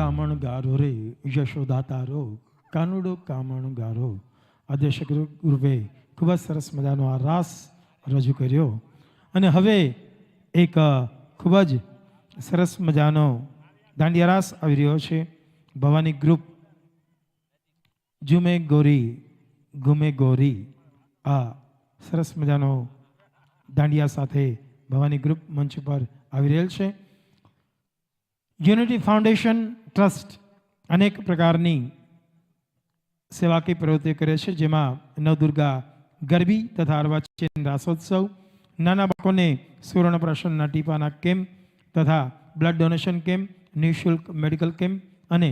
કાનુડો કામણ ગારો રે યશોદા તારો કાનુડો કામણ ગારો. અધ્યક્ષ ગુરુએ ખૂબ જ સરસ મજાનો આ રાસ રજૂ કર્યો. અને હવે એક ખૂબ જ સરસ મજાનો દાંડિયા રાસ આવી રહ્યો છે. ભવાની ગ્રુપ જુમે ગોરી, ગુમે ગોરી. આ સરસ મજાનો દાંડિયા સાથે ભવાની ગ્રુપ મંચ પર આવી રહેલ છે. યુનિટી ફાઉન્ડેશન ટ્રસ્ટ અનેક પ્રકારની સેવાકીય પ્રવૃત્તિઓ કરે છે, જેમાં નવદુર્ગા ગરબી તથા અર્વાચીન રાસોત્સવ, નાના બાળકોને સુવર્ણ પ્રસન્નના ટીપાના કેમ્પ તથા બ્લડ ડોનેશન કેમ્પ, નિઃશુલ્ક મેડિકલ કેમ્પ અને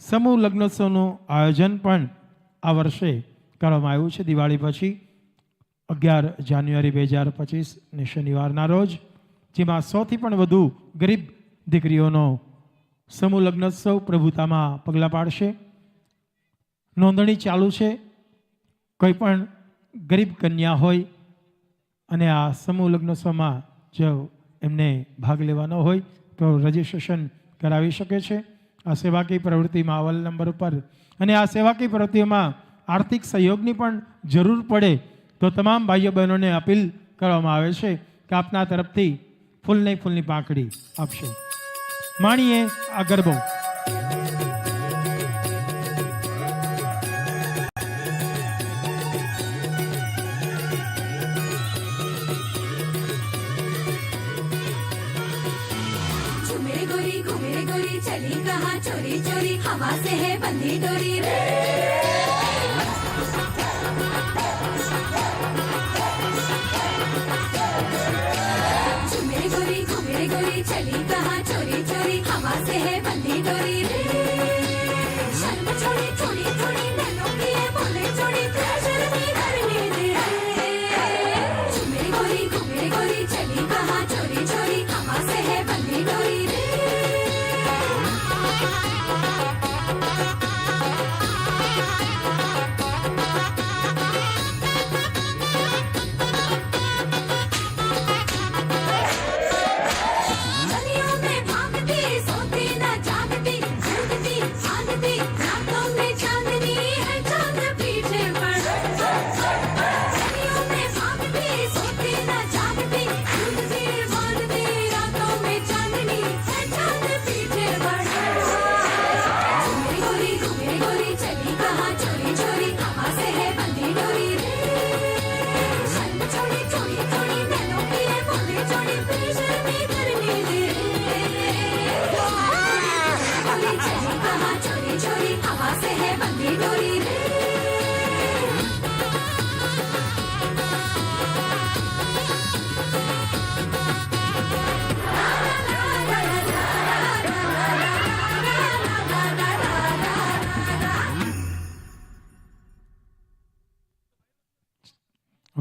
સમૂહ લગ્નોત્સવનું આયોજન પણ આ વર્ષે કરવામાં આવ્યું છે. દિવાળી પછી અગિયાર જાન્યુઆરી બે હજાર પચીસને શનિવારના રોજ, જેમાં સૌથી પણ વધુ ગરીબ દીકરીઓનો સમૂહ લગ્નોત્સવ પ્રભુતામાં પગલાં પાડશે. નોંધણી ચાલુ છે. કોઈ પણ ગરીબ કન્યા હોય અને આ સમૂહ લગ્નોત્સવમાં જો એમને ભાગ લેવાનો હોય તો રજિસ્ટ્રેશન કરાવી શકે છે. આ સેવાકીય પ્રવૃત્તિમાં અવલ નંબર ઉપર અને આ સેવાકીય પ્રવૃત્તિઓમાં આર્થિક સહયોગની પણ જરૂર પડે તો તમામ ભાઈઓ બહેનોને અપીલ કરવામાં આવે છે કે આપના તરફથી ફૂલને ફૂલની પાંખડી આપશે. માણીએ આ ગરબો झूमे गोरी घूमे गोरी चली कहाँ चोरी चोरी हवा से है बंधी डोरी रे चली कहाँ चोरी चोरी हवा से है बंधी डोरी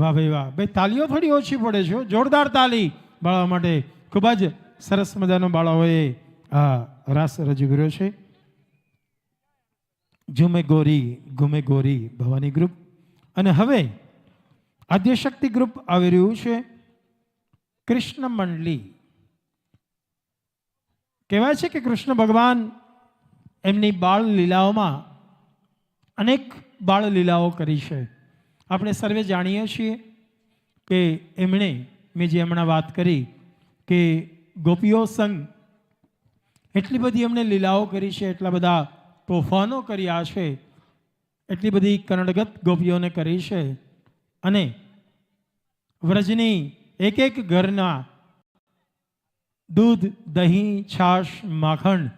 વાહ, ભાઈ વાહ. ભાઈ, તાલીઓ થોડી ઓછી પડે છે જોરદાર તાલી બાળવા માટે. ખૂબ જ સરસ મજાનો બાળાઓએ આ રાસ રજૂ કર્યો છે. ઝુમે ગોરી, ગુમે ગોરી ભવાની ગ્રુપ અને હવે આદ્યશક્તિ ગ્રુપ આવી રહ્યું છે. કૃષ્ણ મંડલી. કહેવાય છે કે કૃષ્ણ ભગવાન એમની બાળ લીલાઓમાં અનેક બાળ લીલાઓ કરી છે. આપણે સર્વે જાણીએ છીએ કે એમણે મેં જે હમણાં વાત કરી કે ગોપીઓ સંગ એટલી બધી એમણે લીલાઓ કરી છે, એટલા બધા તોફાનો કર્યા છે, એટલી બધી કર્ણગત ગોપીઓને કરી છે અને વ્રજની એક એક ઘરના દૂધ, દહીં, છાશ, માખણ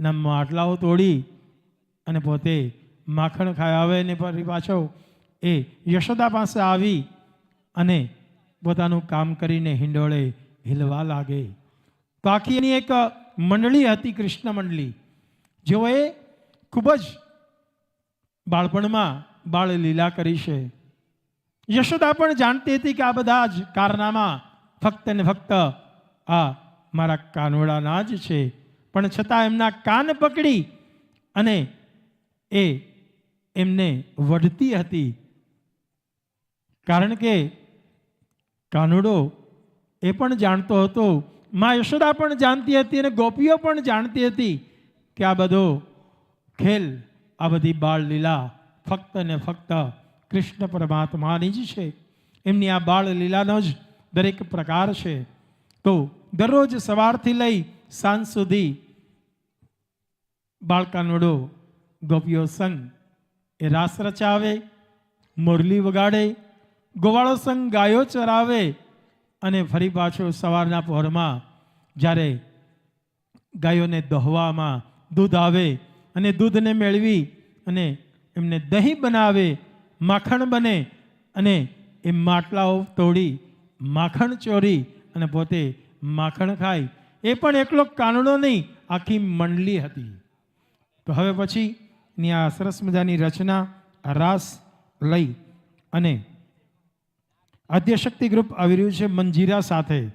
ના માટલાઓ તોડી અને પોતે માખણ ખાઈ આવે ને ફરી પાછો એ યશોદા પાસે આવી અને પોતાનું કામ કરીને હિંડોળે હિલવા લાગે. તો આખી એની એક મંડળી હતી, કૃષ્ણ મંડળી. જેઓએ ખૂબ જ બાળપણમાં બાળ લીલા કરી છે. યશોદા પણ જાણતી હતી કે આ બધા જ કારનામાં ફક્ત ને ફક્ત આ મારા કાનોડાના જ છે. પણ છતાં એમના કાન પકડી અને એ એમને વઢતી હતી. કારણ કે કાનુડો એ પણ જાણતો હતો. માં યશોદા પણ જાણતી હતી અને ગોપીઓ પણ જાણતી હતી કે આ બધો ખેલ, આ બધી બાળલીલા ફક્ત ને ફક્ત કૃષ્ણ પરમાત્માની જ છે. એમની આ બાળલીલાનો જ દરેક પ્રકાર છે. તો દરરોજ સવારથી લઈ સાંજ સુધી બાળકાનોડો ગોપીઓ સંગ એ રાસ રચાવે, મુરલી વગાડે ગોવાળો સંઘ ગાયો ચરાવે અને ફરી પાછો સવારના પહોરમાં જ્યારે ગાયોને દોહવામાં દૂધ આવે અને દૂધને મેળવી અને એમને દહીં બનાવે, માખણ બને અને એ માટલાઓ તોડી, માખણ ચોરી અને પોતે માખણ ખાય, એ પણ એકલો કાનડો નહીં, આખી મંડલી હતી. તો હવે પછી ની આ સરસ મજાની રચના, રાસ લઈ અને આદ્યશક્તિ ગ્રુપ આવી રહ્યું છે મંજીરા સાથે.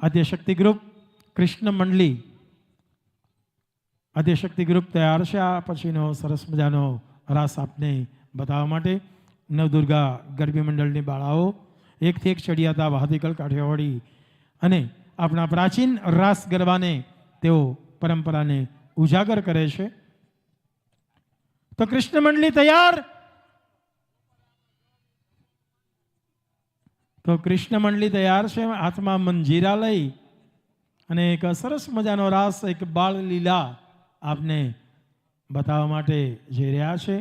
આદ્યશક્તિ ગ્રુપ, કૃષ્ણ મંડલી. આદ્યશક્તિ ગ્રુપ તૈયાર છે. આ પછીનો સરસ મજાનો રાસ આપને બતાવવા માટે. નવદુર્ગા ગરબી મંડળની બાળાઓ, એકથી એક ચડિયાતા વાહતિકલ કાઠિયાવાડી અને આપણા પ્રાચીન રાસ ગરબાને તેઓ પરંપરાને ઉજાગર કરે છે. તો કૃષ્ણ મંડળી તૈયાર? તો કૃષ્ણ મંડળી તૈયાર છે, હાથમાં મંજીરા લઈ અને એક સરસ મજાનો રાસ, એક બાળ લીલા આપને બતાવવા માટે જઈ રહ્યા છે.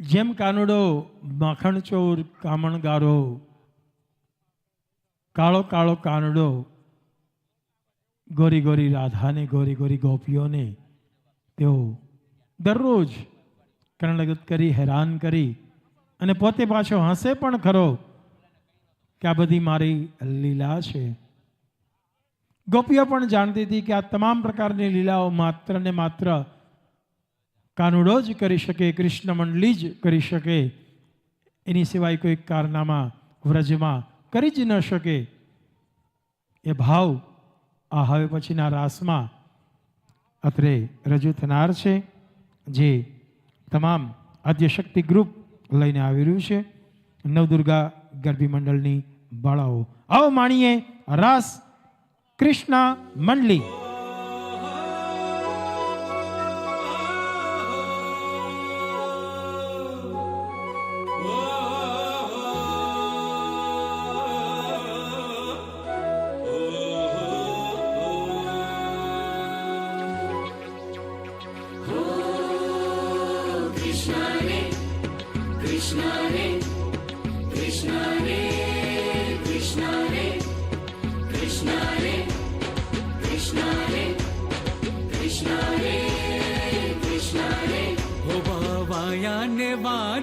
જેમ કાનુડો, માખણચોર, કામણગારો, કાળો કાળો કાનુડો ગોરી ગોરી રાધાને, ગોરી ગોરી ગોપીઓને તેઓ દરરોજ કર્ણગત કરી, હેરાન કરી અને પોતે પાછો હસે પણ ખરો કે આ બધી મારી લીલા છે. ગોપીઓ પણ જાણતી હતી કે આ તમામ પ્રકારની લીલાઓ માત્ર ને માત્ર કાનુડો જ કરી શકે, કૃષ્ણ મંડલી જ કરી શકે. એની સિવાય કોઈ કારનામાં, વ્રજમાં કરી જ ન શકે. એ ભાવ આ હવે પછીના રાસમાં અત્રે રજૂ થનાર છે, જે તમામ આદ્યશક્તિ ગ્રુપ લઈને આવી રહ્યું છે. નવદુર્ગા ગરબી મંડળની બાળાઓ. આવો માણીએ રાસ કૃષ્ણ મંડલી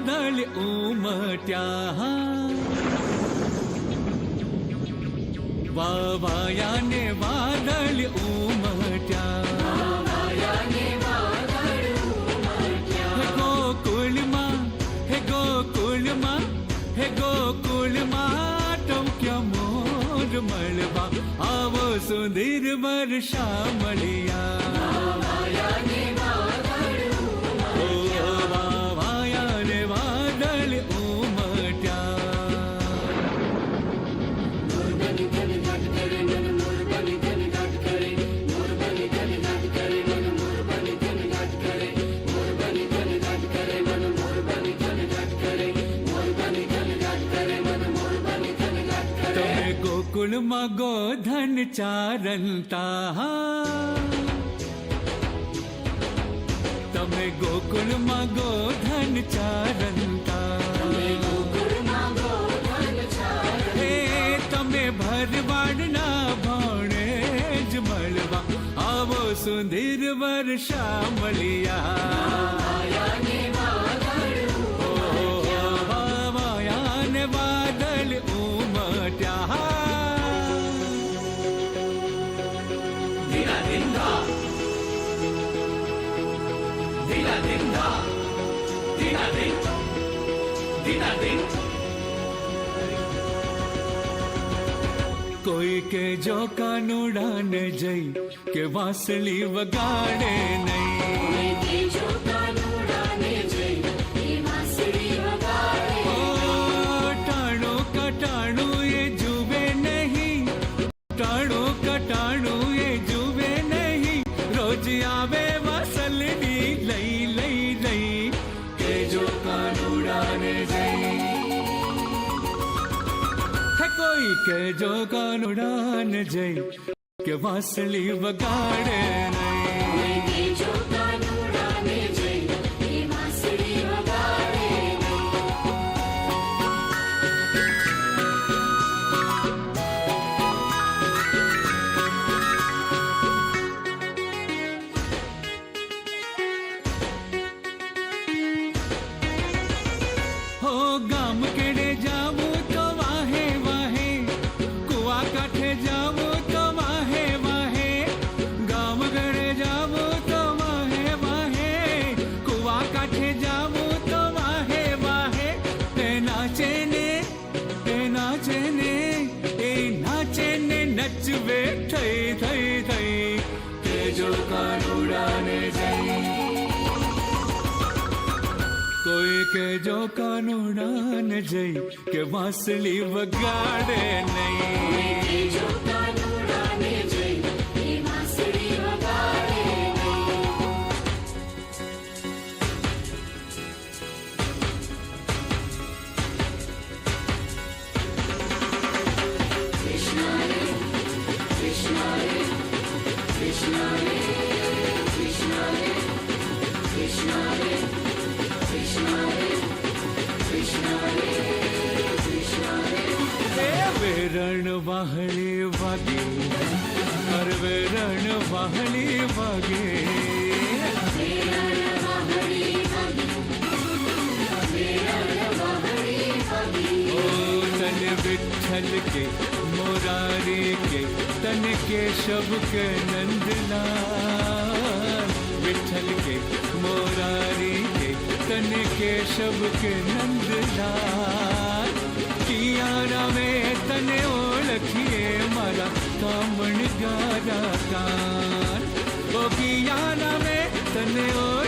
વાદળ ઉમટ્યા. વાયાને વાદળ ઉમટ્યા. હે ગોકુળમાં હે ગોકુલમાં હે ગોકુલમાં ટમક્યા મોર મળવા. આવો સુધીર વર્ષા મળ્યા ગોધન ચારંતા તમે ગોકુળમાં ગોધન ચારંતા હે તમે ભરવાડના ભાણે જ મળવા આવો સુંદર વર્ષા મળ્યા કે જો કાનુડાને જઈ કે વાંસળી વગાડે નહીં. જો કાનુડાન જઈ કે વાંસળી વગાડે નહીં. જો કાનુડાન જઈ કે વાંસળી વગાડે નહીં. વાહળી વાગે હર રણ વાહળી વાગે. ઓ તને વિઠ્ઠલ કે, મોરારી કે, તને કેશવ કે નંદલાલ. વિઠ્ઠલ કે, મોરારી કે, તને કેશવ કે નંદલાલ. કિયારા મેં તને ઓળખીએ મારા કામણ ગારા ઓ કિયારા મેં તને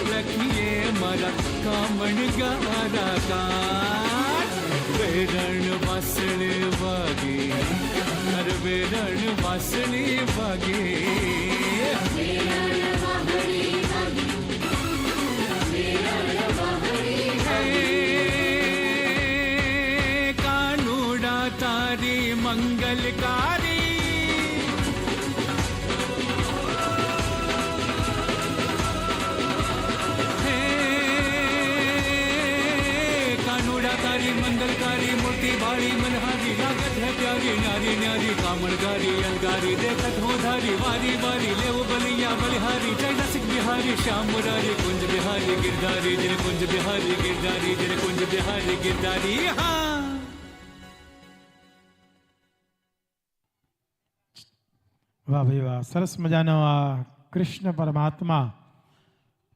લખીએ મારા કામણ ગારા વેરણ વાસણ વાગે, હર વેરણ વાસણ વાગે. પ્યારી ન્યારી ન્યારી કામણગારી અંગારી દેખત હું ધારી વારી વારી લેવો બલિયા બલિહારી જય નસિક બિહારી શ્યામ મુરારી કુંજ બિહારી ગિરધારી જય કુંજ બિહારી ગિરધારી જય કુંજ બિહારી ગિરધારી હા વાહ ભાઈ વાહ, સરસ મજાનો આ કૃષ્ણ પરમાત્મા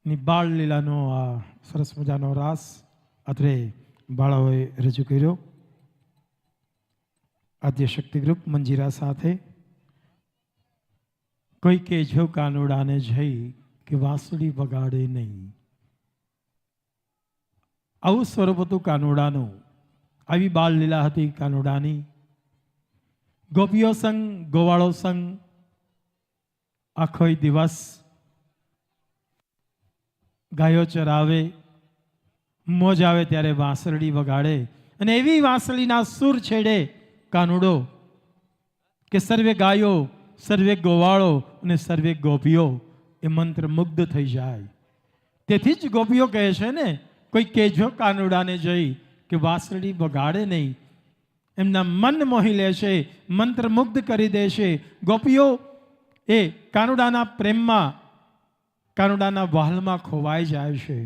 ની બાળ લીલાનો આ સરસ મજાનો રાસ અત્રે બાળાઓએ રજૂ કર્યો. આદ્ય શક્તિ ગ્રુપ મંજીરા સાથે કોઈ કે જો કાનુડાને જઈ કે વાંસળી વગાડે નહીં. આવું સ્વરૂપ હતું કાનુડાનું. આવી બાળ લીલા હતી કાનુડાની. ગોપીઓ સંગ ગોવાળો સંગ આખો દિવસ ગાયો ચરાવે, મોજ આવે ત્યારે વાંસળી વગાડે. અને એવી વાંસળીના સૂર છેડે કાનુડો, કે સર્વે ગાયો, સર્વે ગોવાળો અને સર્વે ગોપીઓ, એ મંત્ર મુગ્ધ થઈ જાય. તેથી જ ગોપીઓ કહે છે ને, કોઈ કેજો કાનુડાને જઈ, કે વાંસળી બગાડે નહીં. એમના મન મોહી લેશે મંત્રમુગ્ધ કરી દેશે ગોપીઓ, એ કાનુડાના પ્રેમમાં, કાનુડાના વહાલમાં ખોવાઈ જાય છે.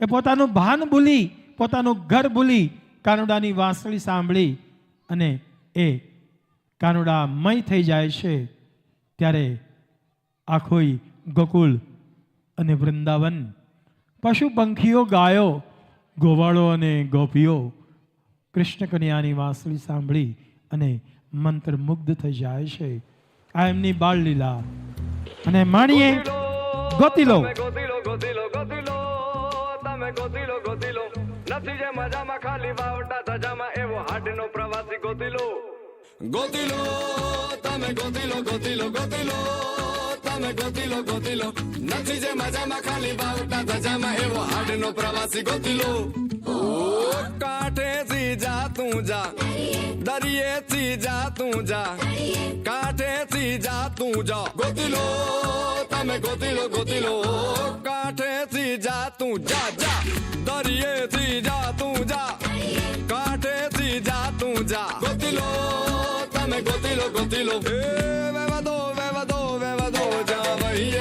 એ પોતાનું ભાન ભૂલી, પોતાનું ઘર ભૂલી કાનુડાની વાંસળી સાંભળી અને એ કાનુડામય થઈ જાય છે, ત્યારે આખોય ગોકુળ અને વૃંદાવન પશુ પંખીઓ ગાયો, ગોવાળો અને ગોપીઓ કૃષ્ણ કન્યાની વાંસળી સાંભળી અને મંત્રમુગ્ધ થઈ જાય છે. આ એમની બાળલીલા. અને માણીએ ગોતી લો તમે ગોતીલો ગોતી લો તમે ગોતીલો ગોતીલો. નથી જે મજામાં Gotilo, તમે ગોતીલો ગોતીલો ગોતીલો તમે ગોતીલો ગોતીલો નથી જે મજામાં ખાલી બાવતા ધજામાં એવો હાડનો પ્રવાસી ગોતીલો ઓ કાઠે થી જા તું જા દરિયે થી જા તું જા કાઠે થી જા તું જા ગોતીલો તમે ગોતીલો ગોતીલો કાઠે થી જા તું જા જા દરિયે થી જા તું જા કાઠે થી જા તું જા Gotilo me gotilo gotilo e eh, veva dove veva dove veva dove già vai.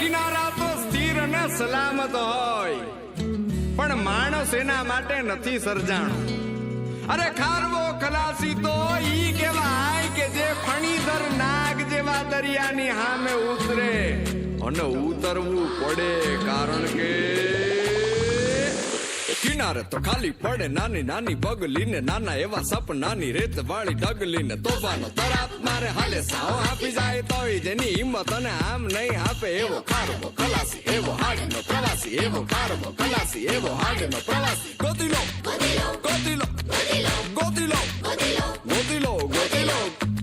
કિનારા તો સ્થિર અને સલામત હોય. પણ માણસ એના માટે નથી સર્જાણો. અરે ખારવો ખલાસી તો ઈ કેવાય કે જે ફણીધર નાગ જેવા દરિયાની સામે ઉતરે. અને ઉતરવું પડે કારણ કે કિનારે તો ખાલી પડે નાની નાની બગલીને નાના એવા સપના સપનાની રેત વાળી ડગલીને. તોફાનો તરાપ, મારે હાલે સાવ આપી જાય તોય જેની હિંમત અને આમ નહીં આપે એવો કારવો ખલાસી, એવો હાડનો પ્રવાસી, એવો કારવો ખલાસી, એવો હાડનો પ્રવાસી. ગોતીલો ગોતીલો ગોતીલો ગોતીલો ગોતીલો.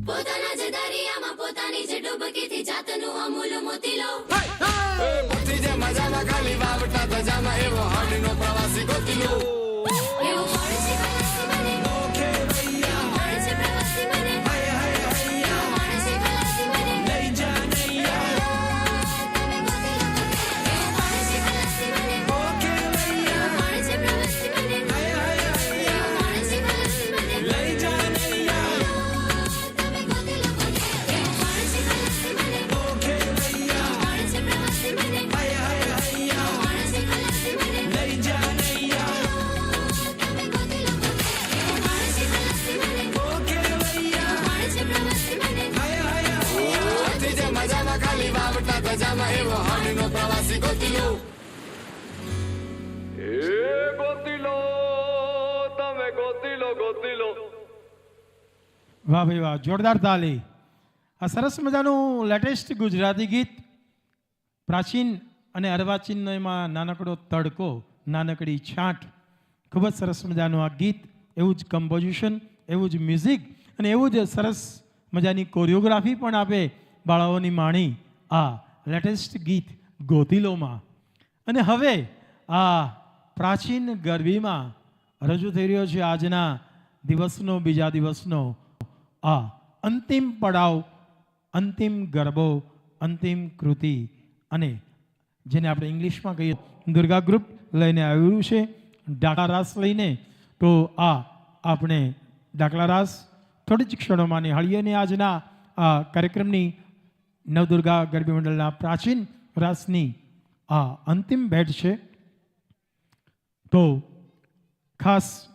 પોતાના જ દરિયામાં પોતાની જ ડૂબકીથી જાતનું અમૂલ મોતીલો. જોરદાર તાલી. આ સરસ મજાનું લેટેસ્ટ ગુજરાતી ગીત, પ્રાચીન અને અર્વાચીનનો એમાં નાનકડો તડકો, નાનકડી છાંટ. ખૂબ જ સરસ મજાનું આ ગીત, એવું જ કમ્પોઝિશન એવું જ મ્યુઝિક અને એવું જ સરસ મજાની કોરિયોગ્રાફી પણ આપે બાળાઓની માણી આ લેટેસ્ટ ગીત ગોતિલોમાં. અને હવે આ પ્રાચીન ગરબીમાં રજૂ થઈ રહ્યો છે આજના દિવસનો, બીજા દિવસનો આ અંતિમ પડાવ, અંતિમ ગરબો, અંતિમ કૃતિ. અને જેને આપણે ઇંગ્લિશમાં કહીએ દુર્ગા ગ્રુપ લઈને આવ્યું છે ડાકા રાસ લઈને. તો આ આપણે ડાકલા રાસ થોડી જ ક્ષણોમાં નિહાળીએ અને આજના આ કાર્યક્રમની નવદુર્ગા ગરબી મંડળના પ્રાચીન રાસની આ અંતિમ ભેટ છે. તો ખાસ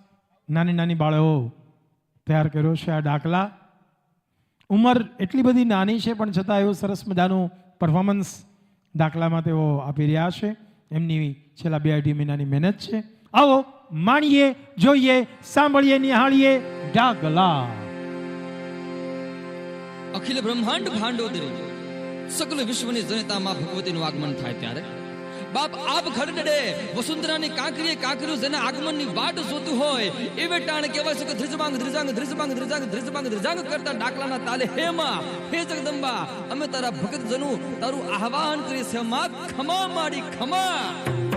નાની નાની બાળાઓ તૈયાર કર્યો છે આ દાખલા ઉંમર એટલી બધી નાની છે, પણ છતાં એવું સરસ મજાનું પરફોર્મન્સ દાખલામાં તેઓ આપી રહ્યા છે. એમની છેલ્લા બે અઢી મહિનાની મહેનત છે. આવો, માણીએ, જોઈએ, સાંભળીએ, નિહાળીએ, ડાગલા. અખિલ બ્રહ્માંડ ભાંડોદરી. સકલ વિશ્વની જનતામાં ભગવતીનું આગમન થાય ત્યારે બાપ આપ ખડડે વસુંધરાની કાંકરીએ કાંકર્યું, જેના આગમનની વાટ જોતું હોય, એવે ટાણ કહેવાય છે કે ધ્રિજમાંગ ધ્રિજાંગ ધ્રિજમાંગ ધ્રિજાંગ ધ્રિજમાંગ ધ્રિજાંગ કરતા ડાકલાના તાલે હે માં, હે જગદંબા, અમે તારા ભગત જનું તારું આહવાન કરીએ છે માં ખમા માડી, ખમા.